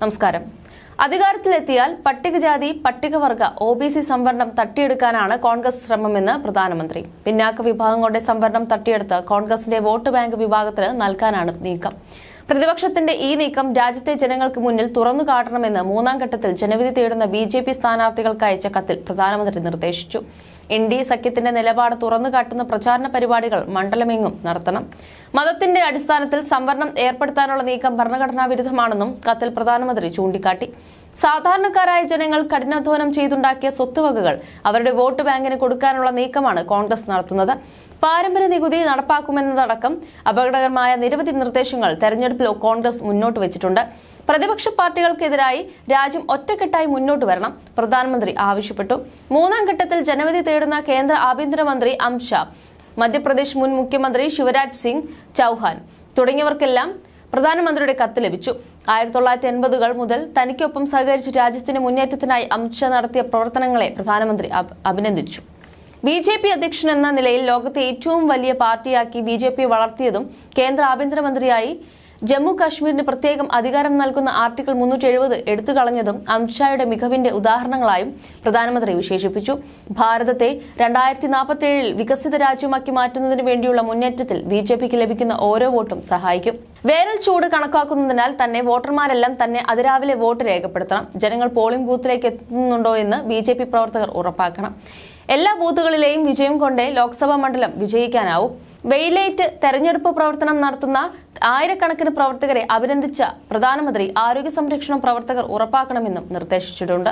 നമസ്കാരം. അധികാരത്തിലെത്തിയാൽ പട്ടികജാതി പട്ടികവർഗ ഒ ബി സി സംവരണം തട്ടിയെടുക്കാനാണ് കോൺഗ്രസ് ശ്രമമെന്ന് പ്രധാനമന്ത്രി. പിന്നാക്ക വിഭാഗങ്ങളുടെ സംവരണം തട്ടിയെടുത്ത് കോൺഗ്രസിന്റെ വോട്ട് ബാങ്ക് വിഭാഗത്തിന് നൽകാനാണ് നീക്കം. പ്രതിപക്ഷത്തിന്റെ ഈ നീക്കം രാജ്യത്തെ ജനങ്ങൾക്ക് മുന്നിൽ തുറന്നു കാട്ടണമെന്ന് മൂന്നാം ഘട്ടത്തിൽ ജനവിധി തേടുന്ന ബി ജെ പി സ്ഥാനാർത്ഥികൾക്ക് അയച്ച കത്തിൽ പ്രധാനമന്ത്രി നിർദ്ദേശിച്ചു. എൻ ഡി എ സഖ്യത്തിന്റെ നിലപാട് തുറന്നു കാട്ടുന്ന പ്രചാരണ പരിപാടികൾ മണ്ഡലമെങ്ങും നടത്തണം. മതത്തിന്റെ അടിസ്ഥാനത്തിൽ സംവരണം ഏർപ്പെടുത്താനുള്ള നീക്കം ഭരണഘടനാ വിരുദ്ധമാണെന്നും കത്തിൽ പ്രധാനമന്ത്രി ചൂണ്ടിക്കാട്ടി. സാധാരണക്കാരായ ജനങ്ങൾ കഠിനാധ്വാനം ചെയ്തുണ്ടാക്കിയ സ്വത്തുവകകൾ അവരുടെ വോട്ട് ബാങ്കിന് കൊടുക്കാനുള്ള നീക്കമാണ് കോൺഗ്രസ് നടത്തുന്നത്. പാരമ്പര്യ നികുതി നടപ്പാക്കുമെന്നതടക്കം അപകടകരമായ നിരവധി നിർദ്ദേശങ്ങൾ തെരഞ്ഞെടുപ്പിൽ കോൺഗ്രസ് മുന്നോട്ട് വെച്ചിട്ടുണ്ട്. പ്രതിപക്ഷ പാർട്ടികൾക്കെതിരായി രാജ്യം ഒറ്റക്കെട്ടായി മുന്നോട്ട് വരണം പ്രധാനമന്ത്രി ആവശ്യപ്പെട്ടു. മൂന്നാം ഘട്ടത്തിൽ ജനവിധി തേടുന്ന കേന്ദ്ര ആഭ്യന്തരമന്ത്രി അമിത്ഷാ മധ്യപ്രദേശ് മുൻ മുഖ്യമന്ത്രി ശിവരാജ് സിംഗ് ചൌഹാൻ തുടങ്ങിയവർക്കെല്ലാം പ്രധാനമന്ത്രിയുടെ കത്ത് ലഭിച്ചു. ആയിരത്തി തൊള്ളായിരത്തി എൺപതുകൾ മുതൽ തനിക്കൊപ്പം സഹകരിച്ച് രാജ്യത്തിന്റെ മുന്നേറ്റത്തിനായി അമിത്ഷാ നടത്തിയ പ്രവർത്തനങ്ങളെ പ്രധാനമന്ത്രി അഭിനന്ദിച്ചു. ബി ജെ പി അധ്യക്ഷൻ എന്ന നിലയിൽ ലോകത്തെ ഏറ്റവും വലിയ പാർട്ടിയാക്കി ബി ജെ പി വളർത്തിയതും കേന്ദ്ര ആഭ്യന്തരമന്ത്രിയായി ജമ്മു കാശ്മീരിന് പ്രത്യേകം അധികാരം നൽകുന്ന ആർട്ടിക്കിൾ മുന്നൂറ്റി എഴുപത് എടുത്തു കളഞ്ഞതും അമിത്ഷായുടെ മികവിന്റെ ഉദാഹരണങ്ങളായും പ്രധാനമന്ത്രി വിശേഷിപ്പിച്ചു. ഭാരതത്തെ രണ്ടായിരത്തി നാൽപ്പത്തിയേഴിൽ വികസിത രാജ്യമാക്കി മാറ്റുന്നതിന് വേണ്ടിയുള്ള മുന്നേറ്റത്തിൽ ബി ജെ പിക്ക് ലഭിക്കുന്ന ഓരോ വോട്ടും സഹായിക്കും. വേനൽ ചൂട് കണക്കാക്കുന്നതിനാൽ തന്നെ വോട്ടർമാരെല്ലാം തന്നെ അതിരാവിലെ വോട്ട് രേഖപ്പെടുത്തണം. ജനങ്ങൾ പോളിംഗ് ബൂത്തിലേക്ക് എത്തുന്നുണ്ടോ എന്ന് ബി പ്രവർത്തകർ ഉറപ്പാക്കണം. എല്ലാ ബൂത്തുകളിലെയും വിജയം കൊണ്ടേ ലോക്സഭാ മണ്ഡലം വിജയിക്കാനാവും. വെയിലേറ്റ് തെരഞ്ഞെടുപ്പ് പ്രവർത്തനം നടത്തുന്ന ആയിരക്കണക്കിന് പ്രവർത്തകരെ അഭിനന്ദിച്ച പ്രധാനമന്ത്രി ആരോഗ്യ സംരക്ഷണം പ്രവർത്തകർ ഉറപ്പാക്കണമെന്നും നിർദ്ദേശിച്ചിട്ടുണ്ട്.